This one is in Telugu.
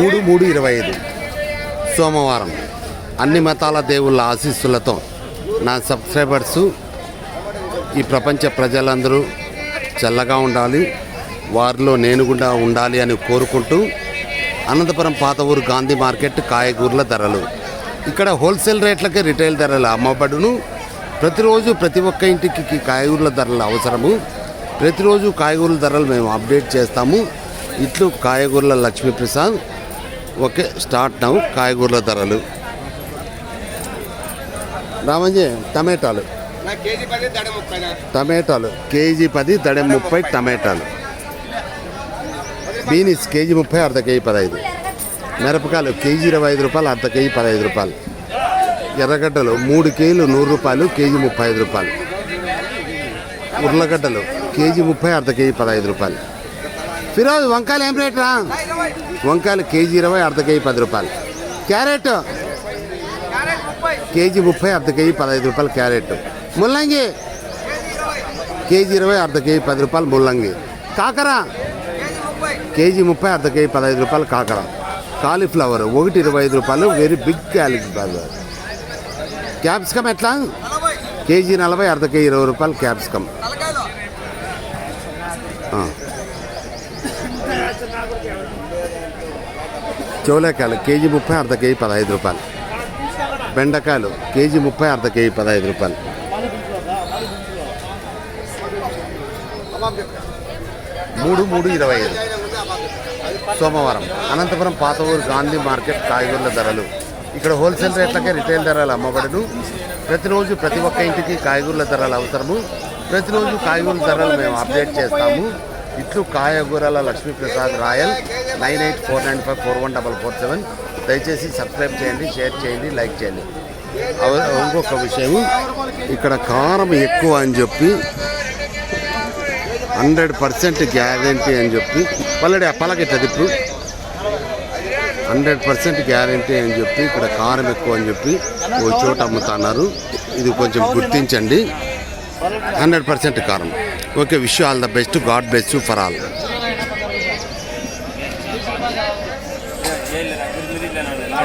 మూడు మూడు ఇరవై ఐదు సోమవారం అన్ని మతాల దేవుళ్ళ ఆశీస్సులతో నా సబ్స్క్రైబర్సు ఈ ప్రపంచ ప్రజలందరూ చల్లగా ఉండాలి వారిలో నేను కూడా ఉండాలి అని కోరుకుంటూ అనంతపురం పాత ఊరు గాంధీ మార్కెట్ కాయగూరల ధరలు ఇక్కడ హోల్సేల్ రేట్లకే రిటైల్ ధరలు అమ్మబడును ప్రతిరోజు ప్రతి ఒక్క ఇంటికి కాయగూరల ధరలు అవసరము ప్రతిరోజు కాయగూరల ధరలు మేము అప్డేట్ చేస్తాము ఇట్లు కాయగూరల లక్ష్మీప్రసాద్ ఓకే స్టార్ట్ నవ్వు కాయగూరల ధరలు రామంజీ టమాటాలు టమాటాలు కేజీ పది దడ ముప్పై టమాటాలు బీనీస్ కేజీ ముప్పై అర్ధ కేజీ పదహైదు మిరపకాయలు కేజీ ఇరవై ఐదు రూపాయలు అర్ధ కేజీ పదహైదు రూపాయలు ఎర్రగడ్డలు మూడు కేజీలు నూరు రూపాయలు కేజీ ముప్పై ఐదు రూపాయలు ఉర్లగడ్డలు కేజీ ముప్పై అర్ధ కేజీ పదహైదు రూపాయలు ఫిరోజ్ వంకాయలు ఏం రేట్ రా వంకాయలు కేజీ ఇరవై అర్ధ కేజీ పది రూపాయలు క్యారెట్ కేజీ ముప్పై అర్ధ కేజీ పదహైదు రూపాయలు క్యారెట్ ముల్లంగి కేజీ ఇరవై అర్ధ కేజీ పది రూపాయలు ముల్లంగి కాకర కేజీ ముప్పై అర్ధ కేజీ పదహైదు రూపాయలు కాకర కాలీఫ్లవర్ ఒకటి ఇరవై ఐదు రూపాయలు వెరీ బిగ్ కాలీఫ్లవర్ క్యాప్సికమ్ ఎట్లా కేజీ నలభై అర్ధ కేజీ ఇరవై రూపాయలు క్యాప్సికమ్ చెవులేకాయలు కేజీ ముప్పై అర్ధ కేజీ పదహైదు రూపాయలు బెండకాయలు కేజీ ముప్పై అర్ధ కేజీ పదహైదు రూపాయలు మూడు మూడు ఇరవై ఐదు సోమవారం అనంతపురం పాత ఊరు గాంధీ మార్కెట్ కాయగూరల ధరలు ఇక్కడ హోల్సేల్ రేట్లకే రిటైల్ ధరలు అమ్మబడును ప్రతిరోజు ప్రతి ఒక్క ఇంటికి కాయగూరల ధరలు అవసరము ప్రతిరోజు కాయగూరల ధరలు మేము అప్డేట్ చేస్తాము ఇట్లు కాయగూరల Lakshmiprasad Royal nine eight four nine five four one double four seven దయచేసి సబ్స్క్రైబ్ చేయండి షేర్ చేయండి లైక్ చేయండి ఇంకొక విషయం ఇక్కడ కారం ఎక్కువ అని చెప్పి హండ్రెడ్ పర్సెంట్ గ్యారంటీ అని చెప్పి పల్లెడి పలకెట్టదు ఇప్పుడు హండ్రెడ్ పర్సెంట్ గ్యారంటీ అని చెప్పి ఇక్కడ కారం ఎక్కువ అని చెప్పి ఓ చోట అమ్ముతున్నారు ఇది కొంచెం గుర్తించండి హండ్రెడ్ పర్సెంట్ కారం Okay, wish you all the best. God bless you for all.